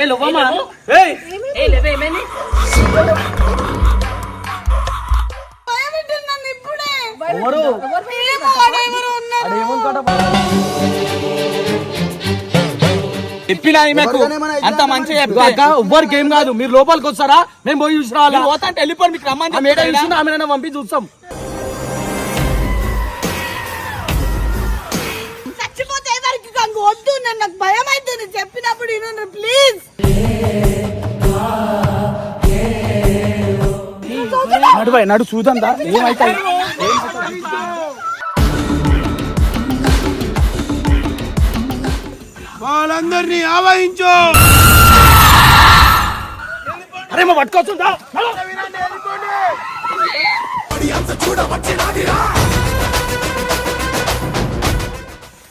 ఏ లవ్వమ్మా? ఏయ్! ఏ లేవే ఎవరు? చెప్పినా ఈమెకు? అంత మంచిగా చెప్తే. అక్క ఎవ్వరికి ఏం కాదు. మీరు లోపలికి వస్తారా? మేము పోయి చూసి రావాలి? పోతా అంటే వెళ్ళిపోయి మీకు రమ్మని పంపి చూస్తాం. కంగ వద్దు నన్ను నాకు భయం అవుతుంది చెప్పినప్పుడు వినండి ప్లీజ్ నడువై నడు చూద్దాందా? ఏమైతాయి? వాళ్ళందరినీ ఆవహించు. అరే మా పట్టుకోవచ్చుందా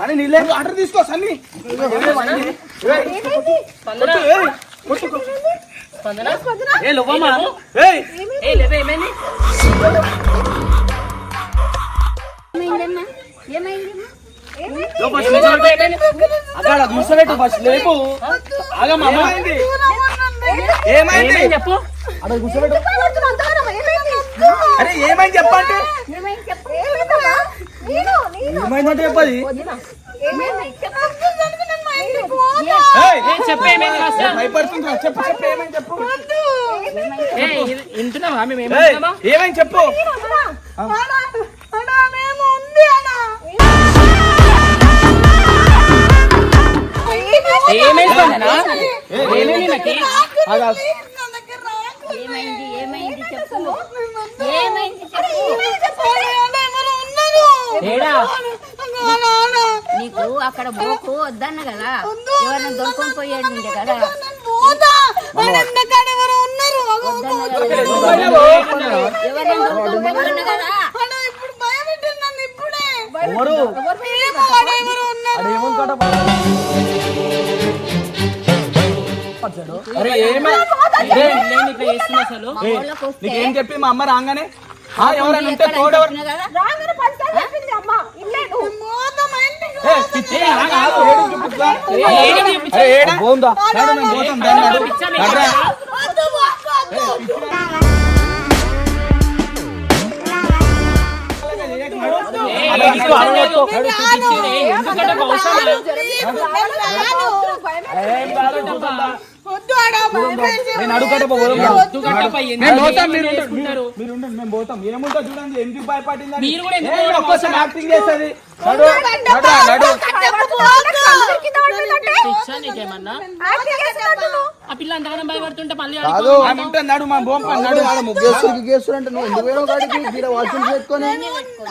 సన్ని నీళ్ళే వాటర్ తీసుకో సన్ని. అక్కడ కూర్చోబెట్టు ఫస్ట్ లేపు. ఆగమ్మా ఏమైంది? చెప్పు? అక్కడ కూర్చోబెట్టు అరే ఏమైంది చెప్పండి ఏమైందంటే చెప్పది. ఏయ్, ఏ చెప్పు ఏమైంది చెప్పు చెప్పు ఏమైంది చెప్పు ఏ ఇది- వింటున్నావా మేము ఏయ్, ఏమంటున్నామా ఏమైంది చెప్పు మేము ఉంది అన్నా ఏమైంది స్పందన? ఏమైంది నాకు ఆగా. ఏమైంది ఏమైంది చెప్పు ఏమైంది చెప్పు ఏడా నీకు అక్కడ బోకు వద్దన్న కదా. ఎవరైనా దొరుకుని పోయాడు ఉండే కదా. ఎవరైనా దొరుకుని అసలు. వస్తే నీకేం చెప్పి మా అమ్మ రాగానే? ఆ, ఎవరైనా ఉంటే తోడెవరు? పోందా? నడు, మేము పోతాం, దాన్ని నడు. పిచ్చా మీకు నడురా. వద్దు, వద్దు, వద్దు. ఏ, అరే, ఇది తీసుకో, అరే, లేదు. నేను మేము పోతాం మీరు ఉండండి, చేసుకుంటారు? మీరు- మీరు ఉండండి మేము పోతాం. ఏముంటో చూడండి ఎందుకు భయపడింది మీరు కూడా ఎందుకు ఒక్కోసారి అవసరం? యాక్టింగ్ చేస్తుంది నడు నడు నడు. పిచ్చా నీకేమన్నా ఆ పిల్ల అంతగానం భయపడుతుంటే మళ్ళీ కాదు ఆమె ఉంటే నడు మా బొమ్మ నడు ఆడ ముగ్గేశ్వరి గిగ్గేశ్వరి అంటే నువ్వు ఎందుకు పోయినావు కాడికి? గీడ వాష్రూమ్ పెట్టుకొని?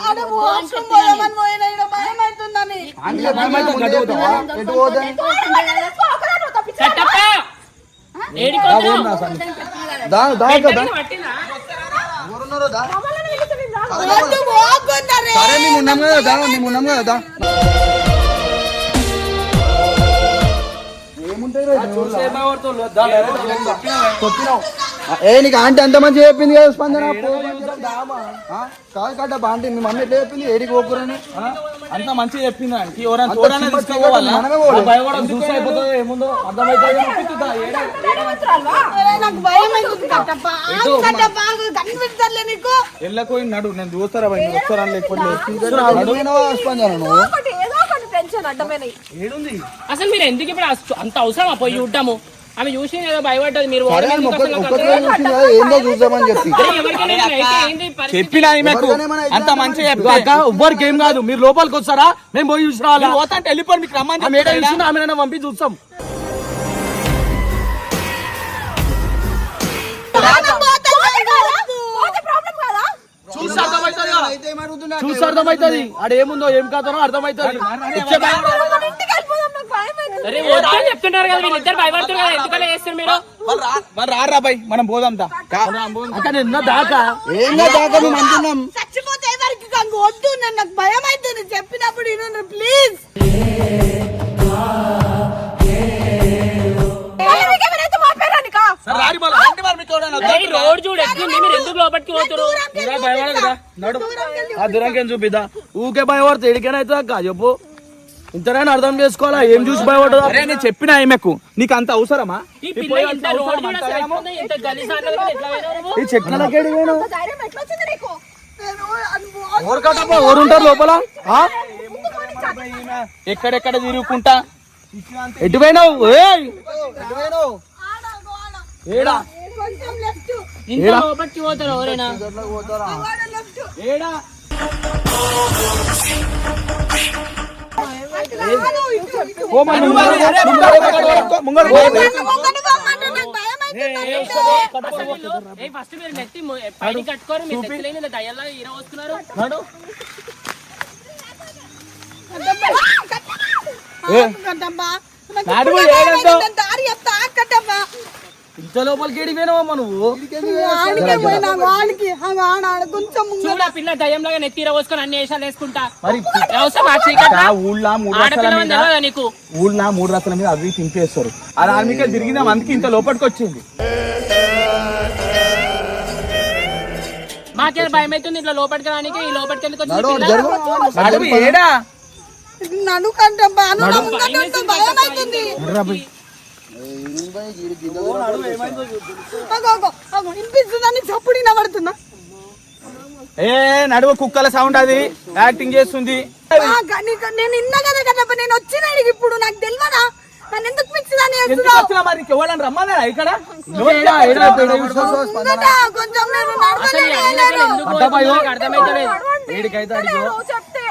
ఆడ వాష్రూమ్ పోదామని పోయినా ఈడ భయం అవుతుందని అందులో భయమైతే గడ్డి పోతావా? ఎటు కట్టప్ప! సరే మేము ఉన్నాం కదా దా మేము ఉన్నాం కదా దా. ఏముంటాయి ఏ నీకు ఆంటీ అంత మంచిగా చెప్పింది కదా స్పందన? కాదు కట్ట ఆంటీ మీ మమ్మీ ఎట్లా చెప్పింది? ఏడికి పోకురని? అంత మంచిగా చెప్పింది ఆయనకి. ఎవరైనా చిన్న తీసుకోవాలా. భయపడడం అయిపోతుంది ఏముందో అర్థమైతే ఎల్లకో నడు నేను చూస్తారా భయ్ వస్తారా లేకపోతే స్పందన? నువ్వు ఏడుంది? అసలు మీరు ఎందుకు ఇప్పుడు అంత అవసరమా పోయి చూడ్డాము? ఆమె చూసి ఏదో భయపడ్డది మీరు ఏందో చెప్పి? చెప్పినా ఈమెకు? అంత మంచిగా చెప్తే. ఎవ్వరికి ఏం కాదు. మీరు లోపలికి వస్తారా? మేము పోయి చూసి రావాలి పోతా అంటే వెళ్ళిపోయి మీకు రమ్మని చూసి ఆమె పంపి చూస్తాం. చూస్తే అర్థమవుతుంది? అర్థమవుతుంది. ఆడ ఏముందో ఏం కాదనో అర్థమవుతుంది ఇచ్చే భయం మన ఇంటికి వెళ్ళిపోదాం నాకు భయం అవుతుంది అరే వద్దని చెప్తున్నారు కదా వీళ్ళిద్దరు భయపడుతున్నారు కదా ఎందుకలా చేస్తారు మీరు? వాళ్ళు రా- వాళ్ళు రారా భయ్ మనం పోదాం దా. అక్కడ నిన్న దాకా ఏంగా దాకా మేము అంటున్నాం? చచ్చిపోతే ఎవరికి కంగు? వద్దు నన్ను నాకు భయం అవుతుంది. చెప్పినప్పుడు ప్లీజ్. రండి చూడు మీరు ఎందుకు లోపలికి పోతారు చూపిద్దా. ఊకే భయపడితే అక్క? చెప్పు. ఇంతనైనా అర్థం చేసుకోవాలా? ఏం చూసి భయపడదు అరే నేను చెప్పిన ఈమెకు. నీకు అంత అవసరమా? ఈ చెట్లకెడి నేను ఉంటారు లోపల? ఆ? ఎక్కడెక్కడ తిరుగుకుంటా? ఎటు పోయినావు? ఏయ్! ఆడ, ఆడ. ఏడా కొంచెం లెఫ్ట్ ఇంత లోపలికి పోతారు ఎవరైనా? ఆడ లెఫ్ట్ ఏడా? ఫస్ట్ మీరు నెత్తి మొ- పైన కట్టుకోరు మీరు నెత్తి లేని ఇలా దయ్యాలా ఈర వస్తున్నారు. దారి చెప్తా. కట్టమ్మా. ఇంత లోపలికి ఏడికి పోయినావమ్మా నువ్వు? చూడ పిల్ల దయ్యంలాగా నెత్తి ఈర పోసుకొని అన్ని వేషాలు వేసుకుంటా. మరి ఊళ్ళో మూడు తెలియదా నీకు? ఊళ్ళో మూడు రకాల మీద అవి తింపేస్తారు అది ఆమెకే తిరిగిందా అందుకే ఇంత లోపలికి వచ్చింది. మాకే భయం అవుతుంది ఇట్లా లోపలికి రానికి? ఈ లోపలికి ఎందుకు వచ్చింది నడు, పిల్ల? జరుగు. నడుము ఏడా? నన్ను కంటమ్మా నువ్వు నా ముంగట ఉంటే భయం అవుతుంది ఏ నడువు కుక్కల సౌండ్ అది యాక్టింగ్ చేస్తుంది నేను ఇన్నా కదా కదప్ప నేను వచ్చిన ఇప్పుడు నాకు తెలియదా నన్ను ఎందుకు పిచ్చిదాన్ని ఎందుకు చేస్తున్నావు వచ్చినా మరి ఎవరైనా రమ్మన్నారా ఇక్కడ కొంచెం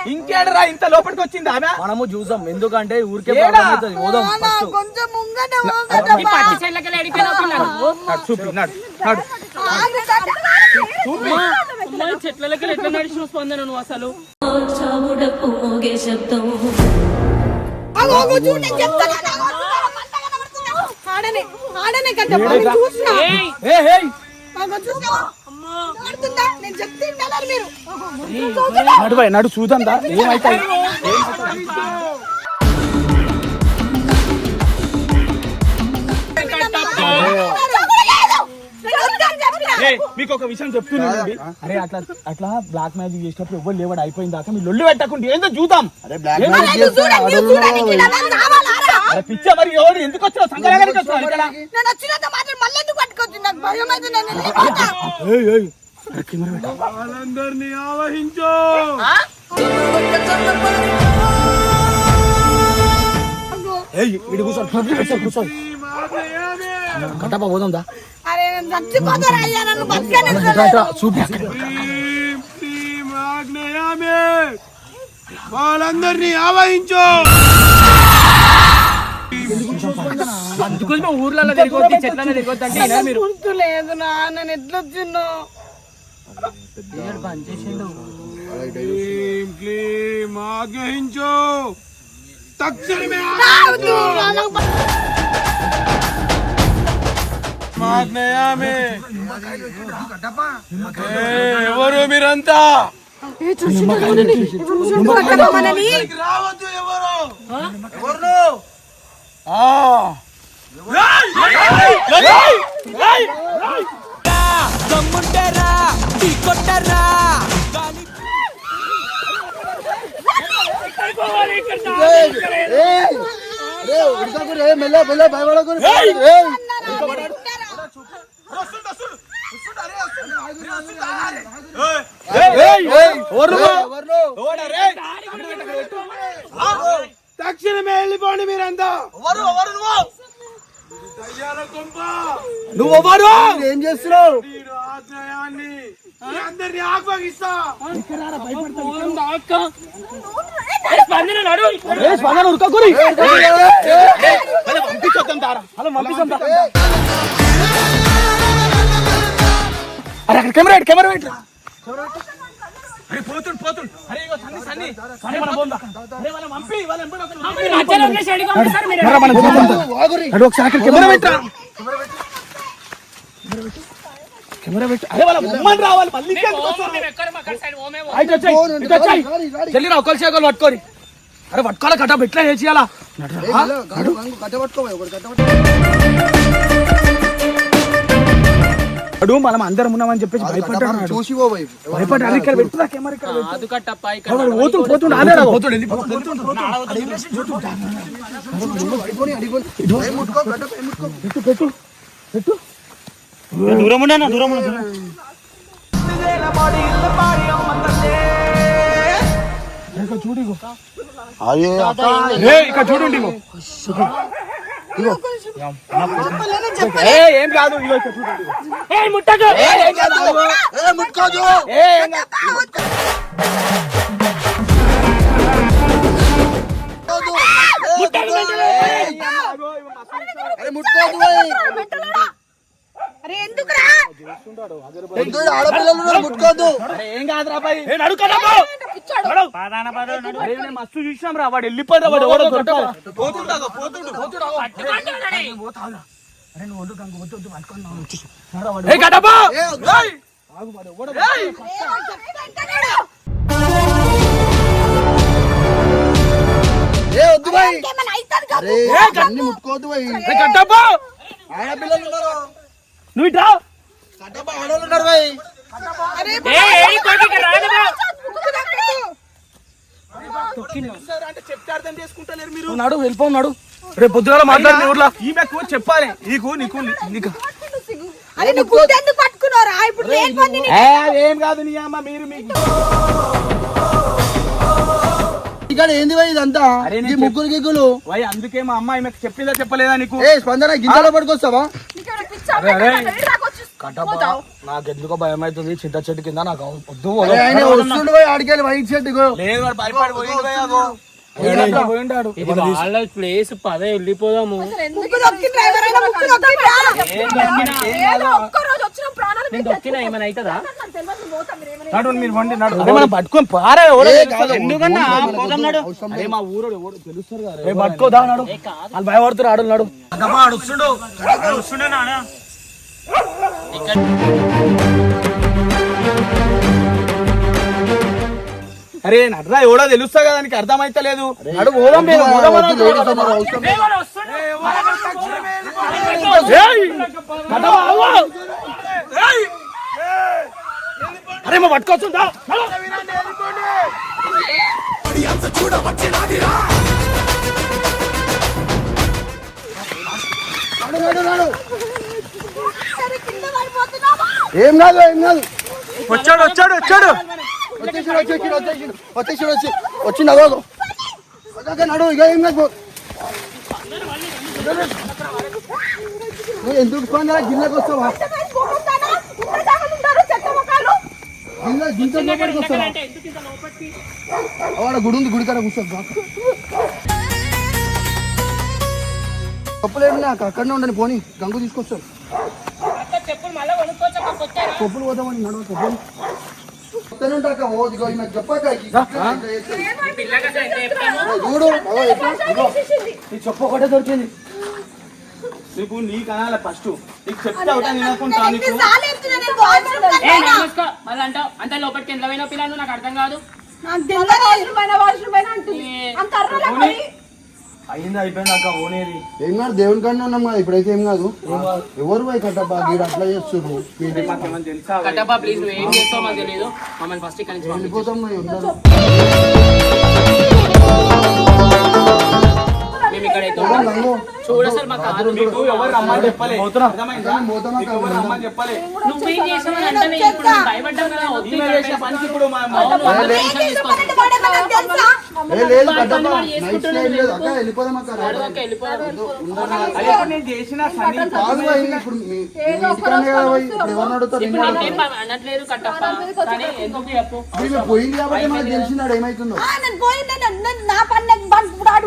ఇంకేడరా ఇంత లోపలికి వచ్చింది ఆమె? మనము చూసాం ఎందుకంటే ఊరికే పోదాం చూపి నడు నడు. చెట్లకి ఎట్లా నడిచిన స్పందన నువ్వు అసలు. ఆడనే ఆడనే చూసినా? నేను చెప్తే వినాలి మీరు. నడు భయ్ నడు చూద్దాందా? ఏమైతాయి? మీకు ఒక విషయం చెప్తున్నానండి అరే అట్లా అట్లా బ్లాక్ మ్యాజిక్ చేసినప్పుడు ఎవ్వరు లేవాడు అయిపోయిన దాకా మీరు లొల్లి పెట్టకుండా ఏందో చూద్దాం. అరే బ్లాక్ అరే పిచ్చ మరి ఎవరు? ఎందుకు వచ్చినావు వాళ్ళందరినీ ఆవహించు. కట్టప నన్ను. వాళ్ళందరినీ ఆవహించు. అందుకోసం ఊర్లలో తిరిగొద్ది చెట్లలో తిరిగొద్ది మీరు? గుర్తు లేదు నా ఆగ్రహించు తక్షణమే ఎవరు మీరంతా రావద్దు ఎవరు ఎవరు కొట్టరా తక్షణమే వెళ్ళిపోండి మీరంతా నువ్వు ఎవరు ఏం చేస్తున్నావు అందరినీ స్పందన పంపించొద్దాం తారా అలా. అరే అక్కడ కెమెరా పెట్టు, కెమెరా పెట్టు అరే పోతుండు పోతుండు. అరే ఇగో సన్ని సన్ని. సన్ని మన బొంద అరే వాళ్ళని పంపి వాళ్ళని ఎంబడి ఒక వదిలేసి ఎడికి పంపిస్తారు మీరు. నడరా మనం పోతుందా? అరే ఒకసారి అక్కడ కెమెరా పెట్టరా? కెమెరా పెట్టు. అరే వాళ్ళ బొమ్మని రావాలి మళ్ళీ వచ్చాయి చెల్లిరా ఒకరి చేకలు పట్టుకోరి అరే పట్టుకోవాలి కట్ట ఎట్లా చేయాలా అడు మనం అందరం ఉన్నామని చెప్పేసి భయపడ్డాడు చూసి ఇక్కడ కెమెరా ఇక్కడ పెట్టు. పోతుండు పోతుండు రా. పెట్టు పెట్టు పెట్టు ఇక్కడ చూడు ఇగో. అయ్యే ఏయ్, ఇక్కడ చూడండి ఇగో. ఏ, కాదు ముట్టుకోదు ముట్టుకోదు పోయ్. అరే ఎందుకురా వద్దు, ఆడపిల్లలు ఏం కాదురా నేను మస్తు చూసినాం రా వాడు. పోతుండు పోతుండు, పోతుండు వద్దు ముట్టుకోవద్దు! ఆడపిల్లలు ఉన్నారు? నువ్వు ఇట్రా? నడు నడు. రేపు పొద్దుగాల మాట్లాడి ఊర్లో. ఈమెకు చెప్పాలి. నీకు నీకు ఏ, కాదు నీ అమ్మ మీరు ఇక్కడ ఏంది ఇదంతా? ముగ్గురు గిగ్గులు. వై అందుకే మా అమ్మాయి మీకు చెప్పిందా చెప్పలేదా నీకు? ఏ స్పందన గింజలో పడుకొస్తావా నాకెందుకో భయం అవుతుంది చింత చెట్టు కింద నాకు వద్దు వస్తుండు ఆడికెళ్ళి వైట్ వాళ్ళ ప్లేస్ పదే వెళ్ళిపోదాము. పట్టుకొని పారే ఎందుకన్నా? మా ఊరోడు తెలుస్తారు పట్టుకోదా భయపడుతున్నారు ఆడు నడు అరే నడ్రా ఎవడో తెలుస్తా కదా నీకు అర్థమైతే లేదు. పోదాం లేదు పోదాం వద్దు, అన్నాడు. లేడీస్ ఉన్నారు, అవసరం లేదు. ఏయ్! కట్టమా, అవ్వ! ఏయ్! అరే మా పట్టుకోవచ్చుందా నడు, నడు, నడు. సరే కింద పడిపోతున్నావా ఏం కాదు ఏం కాదు. వచ్చాడు వచ్చాడు వచ్చాడు. వచ్చేసి వచ్చేసి వచ్చేసి వచ్చేసి వచ్చి అదో వచ్చాక నడు ఇక ఏం కాదు. నువ్వు ఎందుకు స్పందన గిన్నెకి వస్తావా. గిన్నె గింత లోపలికి వస్తావా? ఆడ గుడి ఉంది గుడి కాడ కూర్చో కప్పులు నాకు అక్కడనే ఉండని పోనీ. గంగు తీసుకొస్తాను చెప్పులు మళ్ళీ కొనుక్కోవచ్చు పోతామని నడవ. నీ చెప్పు ఒకటే దొరికింది. నీకు నీకు అనాలి ఫస్ట్ నీకు చెప్తే అవుతా నేను అనుకుంటా నీకు మళ్ళీ అంటావు అంత లోపలికి ఎంత పోయినా పిల్లలు నాకు అర్థం కాదు. అంత. అయింది అయిపోయింది అక్క ఓనేది ఏం కాదు దేవుని కన్నా ఉన్నాం కదా ఇప్పుడైతే ఏం కాదు. ఎవరు పోయి కట్టబ్బా గీడు అట్లా చేస్తున్నారు మీరు ఏమని తెలుసా? కట్టప్ప ప్లీజ్ నువ్వు ఏం చేస్తావు మాకు తెలియదు మమ్మల్ని ఫస్ట్ ఇక్కడ నుంచి పంపించు. వెళ్ళిపోతాం ఉన్నారు మేము ఇక్కడ. చూడు ఎవరు రమ్మని చెప్పలే. ఎవరు రమ్మని చెప్పలే. నువ్వేం చేసావు అంటే ఇప్పుడు కదా వద్దు పనికి మా అనట్లేదు కట్టప్ప పోయింది కాబట్టి మనకు తెలిసినాడు ఏమైతుందో. నా పని నాకు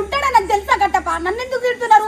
ఉంటాడా? నాకు తెలుసా కట్టప్ప నన్ను ఎందుకు తిడుతున్నారు?